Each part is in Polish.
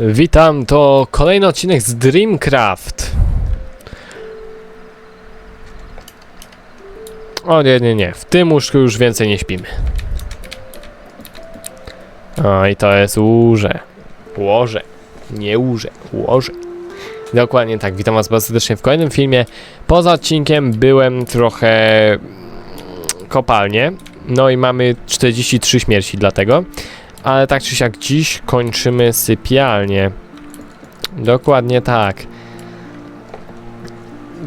Witam, to kolejny odcinek z Dreamcraft. O nie, nie, nie, w tym łóżku już więcej nie śpimy. O, i to jest łóże. Łoże. Nie łóże, łoże. Dokładnie tak, witam was bardzo serdecznie w kolejnym filmie. Poza odcinkiem byłem trochę kopalnie. No i mamy 43 śmierci dlatego. Ale tak czy siak dziś kończymy sypialnię. Dokładnie tak.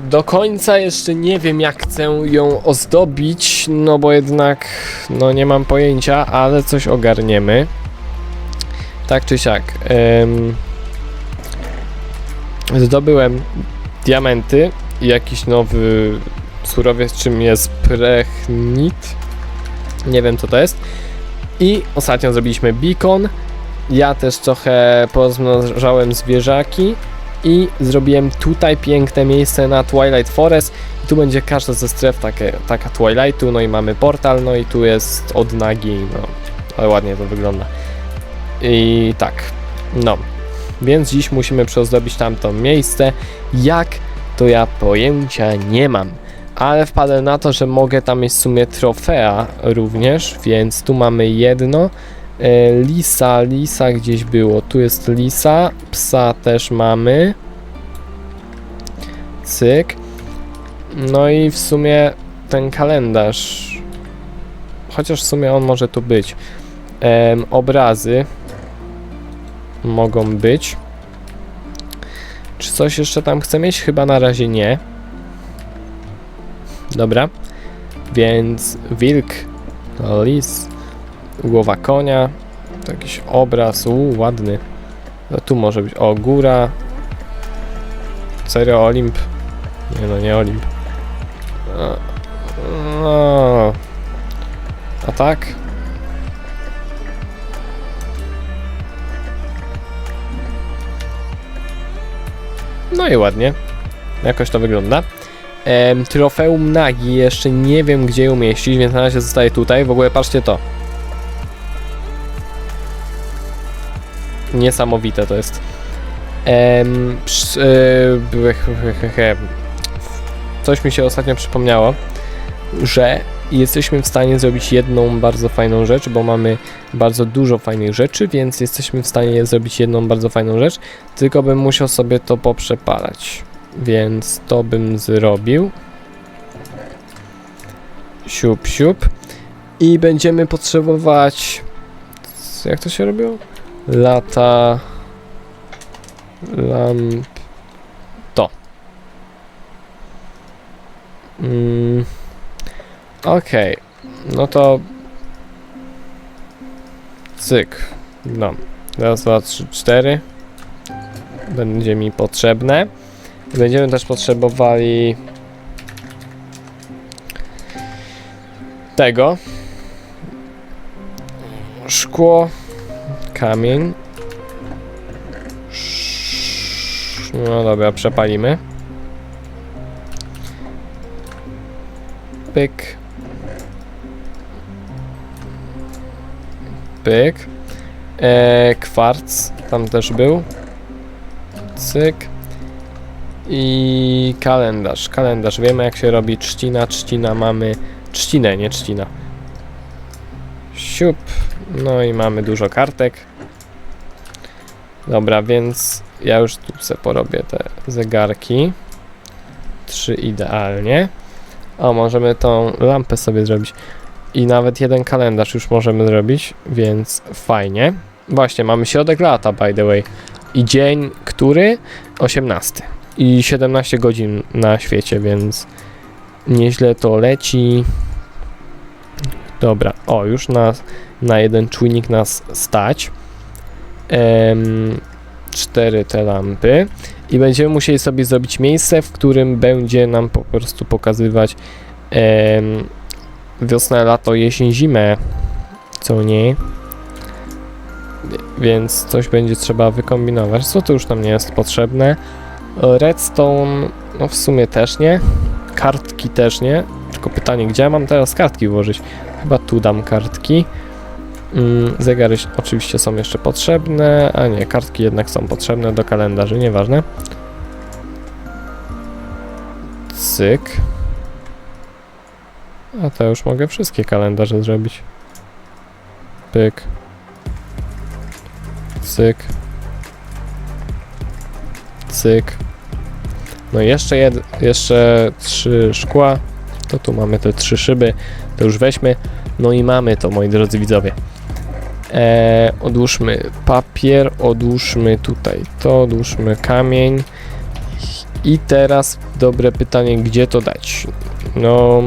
Do końca jeszcze nie wiem jak chcę ją ozdobić, no bo jednak no nie mam pojęcia, ale coś ogarniemy. Tak czy siak. em, zdobyłem diamenty i jakiś nowy surowiec, czym jest prechnit. Nie wiem co to jest. I ostatnio zrobiliśmy beacon. Ja też trochę porozmnażałem zwierzaki i zrobiłem tutaj piękne miejsce na Twilight Forest. I tu będzie każda ze stref takie, taka Twilightu, no i mamy portal, no i tu jest od nagi, no ale ładnie to wygląda. I tak, no. Więc dziś musimy przeozdobić tamto miejsce. Jak? To ja pojęcia nie mam ale wpadłem na to, że mogę tam mieć w sumie trofea również, więc tu mamy jedno. E, Lisa, lisa gdzieś było, tu jest lisa, psa też mamy. Cyk. No i w sumie ten kalendarz, chociaż w sumie on może tu być. Obrazy mogą być. Czy coś jeszcze tam chcę mieć? Chyba na razie nie. Dobra. Więc wilk, lis, głowa konia, to jakiś obraz, ładny. No tu może być, o góra. Serio Olimp? Nie no, nie Olimp. No. A tak? No i ładnie. Jakoś to wygląda. Trofeum Nagi jeszcze nie wiem gdzie umieścić, więc na razie zostaje tutaj. W ogóle patrzcie to. Niesamowite to jest. Em, ps- e, he- he- he. Coś mi się ostatnio przypomniało, że jesteśmy w stanie zrobić jedną bardzo fajną rzecz, bo mamy bardzo dużo fajnych rzeczy, więc jesteśmy w stanie zrobić jedną bardzo fajną rzecz, tylko bym musiał sobie to poprzepalać. Więc to bym zrobił. Siup, siup. I będziemy potrzebować. Jak to się robiło? Lata. Lamp. To. Mm. Okej. No to. Cyk. No. Raz, dwa, trzy, cztery. Będzie mi potrzebne. Będziemy też potrzebowali tego. Szkło, kamień. No dobra, przepalimy. Pyk. Pyk. E, kwarc tam też był. Cyk. I kalendarz. Kalendarz. Wiemy jak się robi trzcina. Trzcina mamy. Trzcinę, nie trzcina. Siup. No i mamy dużo kartek. Dobra, więc ja już tu sobie porobię te zegarki. Trzy idealnie. O, możemy tą lampę sobie zrobić. I nawet jeden kalendarz już możemy zrobić, więc fajnie. Właśnie, mamy środek lata, by the way. I dzień, który? 18 i 17 godzin na świecie, więc nieźle to leci. Dobra, o, już na, na jeden czujnik nas stać. Em, cztery te lampy. I będziemy musieli sobie zrobić miejsce, w którym będzie nam po prostu pokazywać em, wiosnę, lato, jesień, zimę. Co nie? Więc coś będzie trzeba wykombinować. Co to już nam nie jest potrzebne. Redstone, no w sumie też nie. Kartki też nie. Tylko pytanie, gdzie ja mam teraz kartki włożyć? Chyba tu dam kartki. Mm, Zegary oczywiście są jeszcze potrzebne, a nie, kartki jednak są potrzebne do kalendarzy, nieważne. Cyk. A to już mogę wszystkie kalendarze zrobić. Pyk. Cyk. Cyk. No i jeszcze jed, jeszcze trzy szkła. To tu mamy te trzy szyby. To już weźmy. No i mamy to, moi drodzy widzowie. E, odłóżmy papier, odłóżmy tutaj to, odłóżmy kamień. I teraz dobre pytanie, gdzie to dać? No,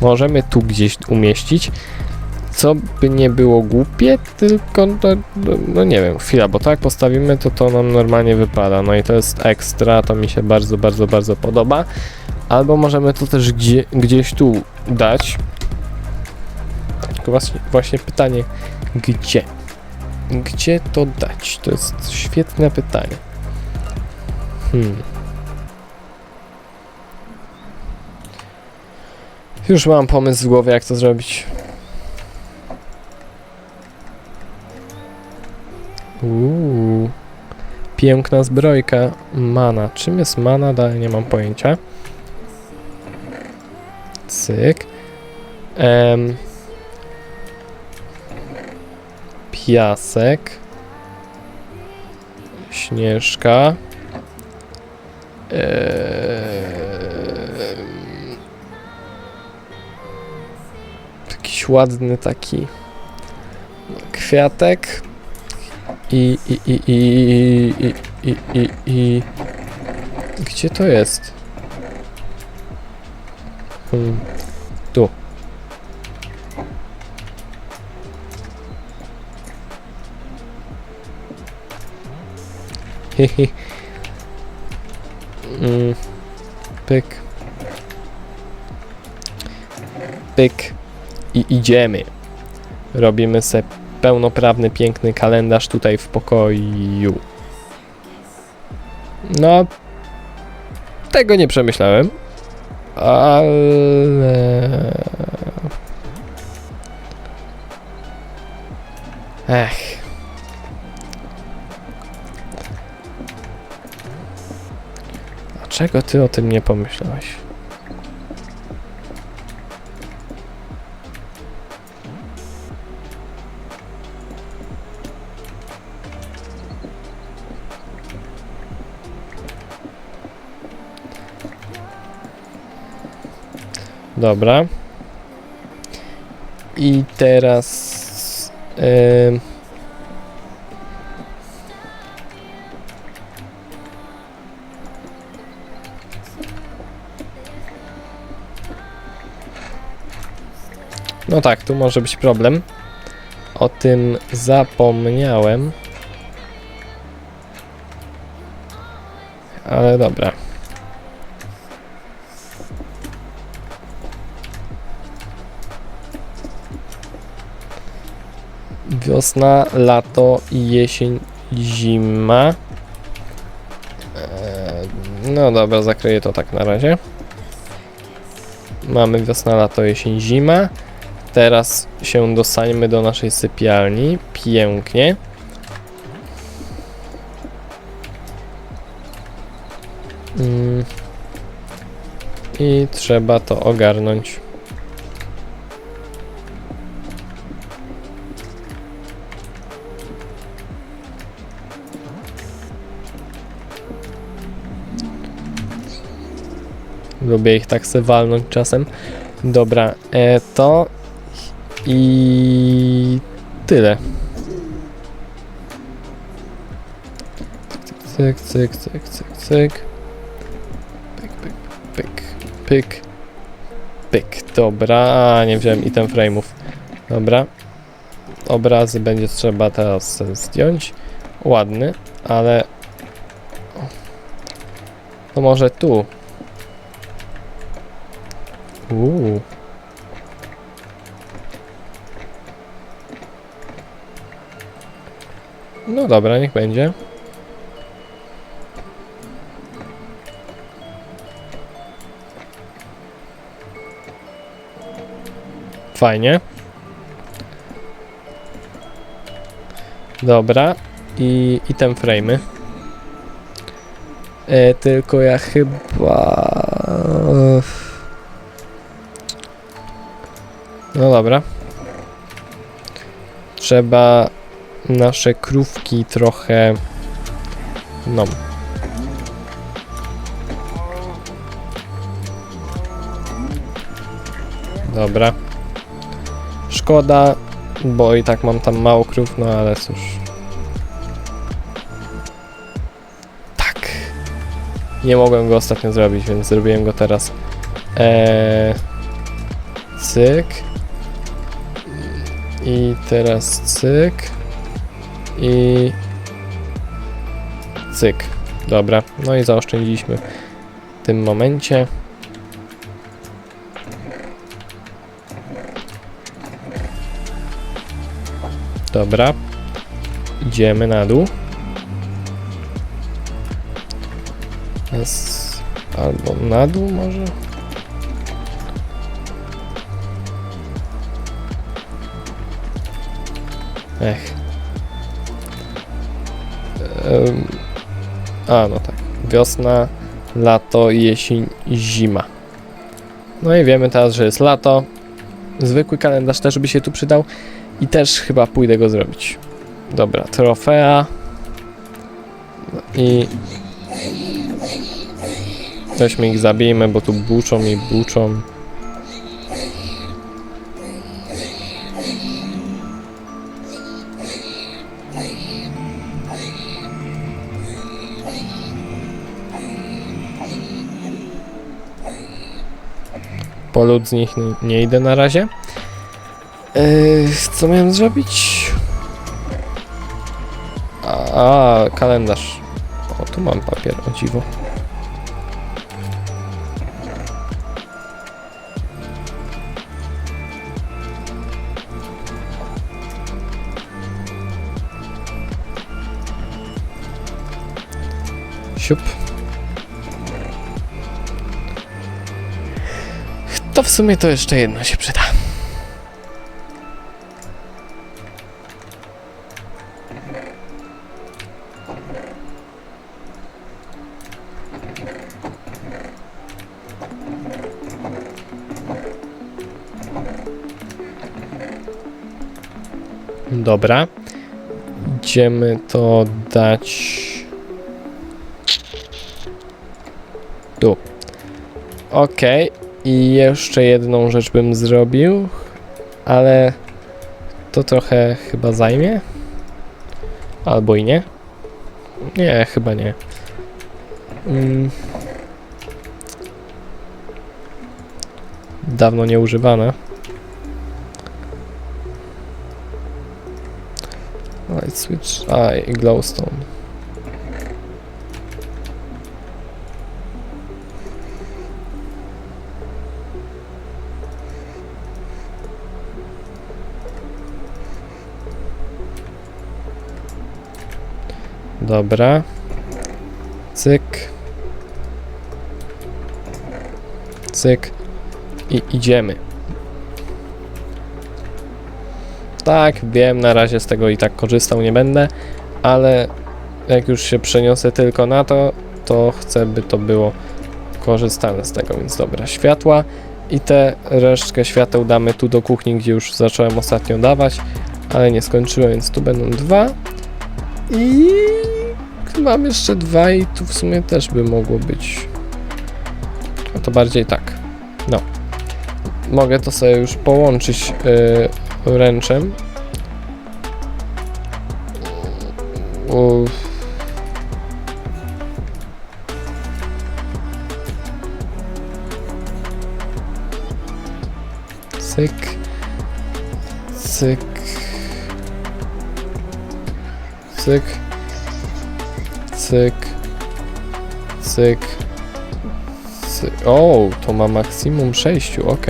możemy tu gdzieś umieścić. Co by nie było głupie, tylko no, no, nie wiem, chwila, bo tak postawimy, to to nam normalnie wypada. No i to jest ekstra, to mi się bardzo, bardzo, bardzo podoba. Albo możemy to też gdzie, gdzieś tu dać. Tylko właśnie, właśnie pytanie, gdzie? Gdzie to dać? To jest świetne pytanie. Hmm. Już mam pomysł w głowie, jak to zrobić. Uuu. Piękna zbrojka. Mana. Czym jest mana? Dalej nie mam pojęcia. Cyk. Em. Piasek. Śnieżka. Em. Jakiś ładny taki kwiatek. I, i, i, i, i, i, i, i, Gdzie to jest? Hmm. Tu. Hehe. Mm. Pyk. Pyk. I idziemy. Robimy se pełnoprawny, piękny kalendarz tutaj w pokoju. No, tego nie przemyślałem, ale... Ech. Dlaczego ty o tym nie pomyślałeś? Dobra. I teraz. em, No tak, tu może być problem. O tym zapomniałem. Ale dobra. Wiosna, lato, jesień, zima. Eee, No dobra, zakryję to tak na razie. Mamy wiosna, lato, jesień, zima. Teraz się dostańmy do naszej sypialni. Pięknie. Mm. I trzeba to ogarnąć. Lubię ich tak se walnąć czasem. Dobra, e, to i tyle. Cyk, cyk, cyk, cyk, cyk. Pyk, pyk, pyk, pyk, pyk. Dobra, a nie wziąłem item frame'ów. Dobra. Obrazy będzie trzeba teraz zdjąć. Ładny, ale... To może tu. Uuu. No dobra, niech będzie. Fajnie. Dobra. I item frame'y. E, tylko ja chyba... No dobra. Trzeba nasze krówki trochę... No. Dobra. Szkoda, bo i tak mam tam mało krów, no ale cóż. Tak. Nie mogłem go ostatnio zrobić, więc zrobiłem go teraz. Eee, cyk. I teraz cyk. I cyk. Dobra, no i zaoszczędziliśmy w tym momencie. Dobra. Idziemy na dół. Albo na dół może? Ech. Em, A, no tak. Wiosna, lato, jesień, zima. No i wiemy teraz, że jest lato. Zwykły kalendarz też by się tu przydał. I też chyba pójdę go zrobić. Dobra, trofea. I... Weźmy ich zabijmy, bo tu buczą i buczą. Po z nich nie idę na razie. Yy, co miałem zrobić? A, a, kalendarz. O, tu mam papier, o dziwo. Siup. To w sumie to jeszcze jedno się przyda. Dobra. Idziemy to dać. Tu. Okej. I jeszcze jedną rzecz bym zrobił, ale to trochę chyba zajmie. Albo i nie. Nie, chyba nie. Mm. Dawno nieużywane. Light switch. A, i glowstone. Dobra. Cyk. Cyk. I idziemy. Tak, wiem, na razie z tego i tak korzystał nie będę, ale jak już się przeniosę tylko na to, to chcę, by to było korzystane z tego, więc dobra, światła i tę resztkę świateł damy tu do kuchni, gdzie już zacząłem ostatnio dawać, ale nie skończyłem, więc tu będą dwa i mam jeszcze dwa i tu w sumie też by mogło być. A to bardziej tak. No. Mogę to sobie już połączyć yy, ręczem. Uff. Cyk. Cyk. Cyk. Cyk. Cyk. Cyk. O, to ma maksimum 6, ok.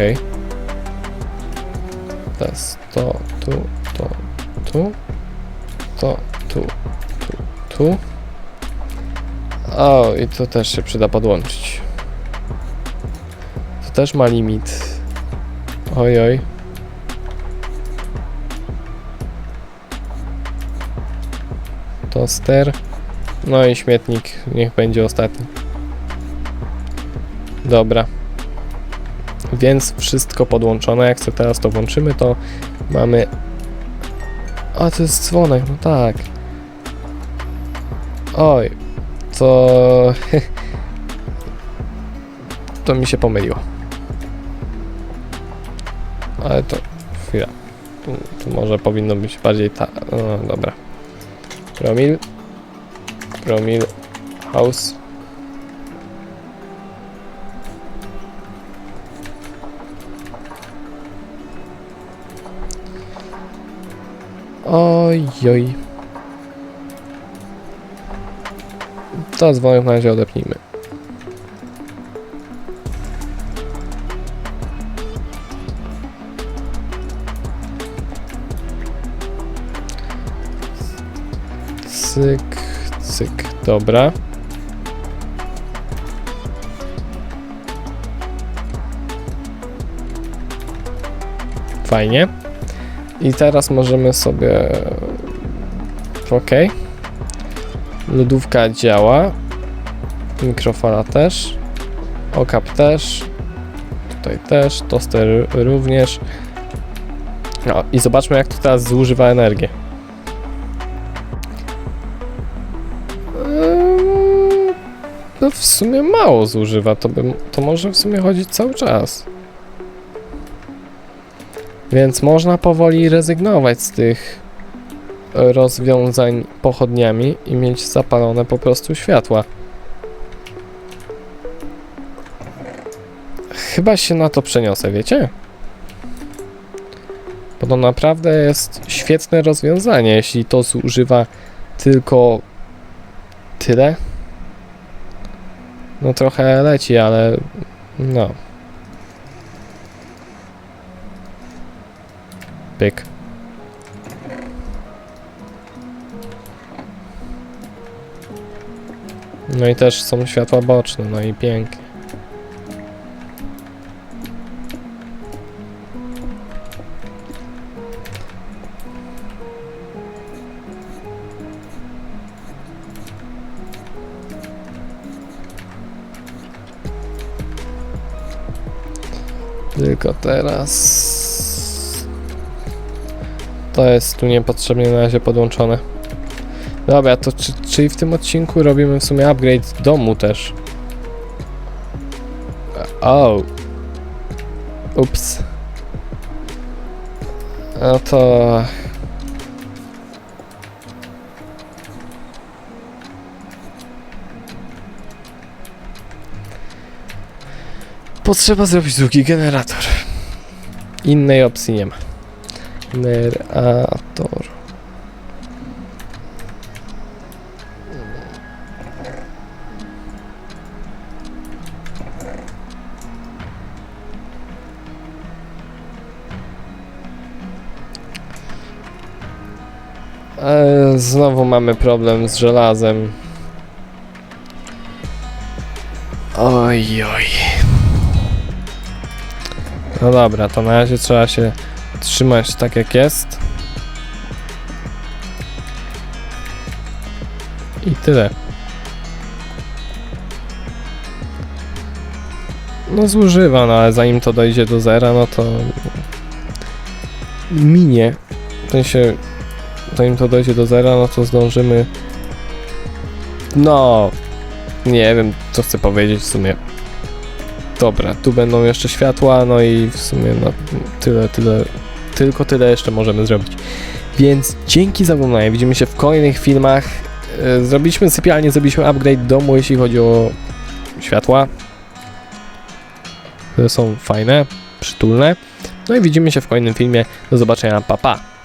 Teraz to, tu, to, tu. To, tu, tu, tu. O, i to też się przyda podłączyć. To też ma limit. Oj, oj. Toster. No i śmietnik niech będzie ostatni. Dobra. Więc wszystko podłączone. Jak sobie teraz to włączymy, to mamy. A to jest dzwonek, no tak. Oj, to. to mi się pomyliło. Ale to. Chwila. Tu, tu może powinno być bardziej ta. No, dobra. Promil. Promil. House. Oj, oj. To dzwonek na razie odepnijmy. Cyk, cyk, dobra. Fajnie. I teraz możemy sobie. Ok. Lodówka działa. Mikrofala też. Okap też. Tutaj też. Toster również. No i zobaczmy, jak to teraz zużywa energię. No w sumie mało zużywa, to, bym, to może w sumie chodzić cały czas. Więc można powoli rezygnować z tych rozwiązań pochodniami i mieć zapalone po prostu światła. Chyba się na to przeniosę, wiecie? Bo to naprawdę jest świetne rozwiązanie, jeśli to zużywa tylko tyle. No trochę leci, ale no. Pyk. No i też są światła boczne, no i pięknie. Tylko teraz... To jest tu niepotrzebnie na razie podłączone. Dobra, to czy, czyli w tym odcinku robimy w sumie upgrade domu też. O. Ups. No to... Potrzeba zrobić drugi generator. Innej opcji nie ma. Generator. E, Znowu mamy problem z żelazem. Oj, oj. No dobra, to na razie trzeba się trzymać tak jak jest. I tyle. No zużywa, no ale zanim to dojdzie do zera, no to minie. W sensie, zanim to dojdzie do zera, no to zdążymy. No, nie wiem, co chcę powiedzieć w sumie. Dobra, tu będą jeszcze światła, no i w sumie no, tyle, tyle, tylko tyle jeszcze możemy zrobić. Więc dzięki za oglądanie, widzimy się w kolejnych filmach. E, Zrobiliśmy sypialnię, zrobiliśmy upgrade domu, jeśli chodzi o światła. Które są fajne, przytulne. No i widzimy się w kolejnym filmie. Do zobaczenia, pa pa!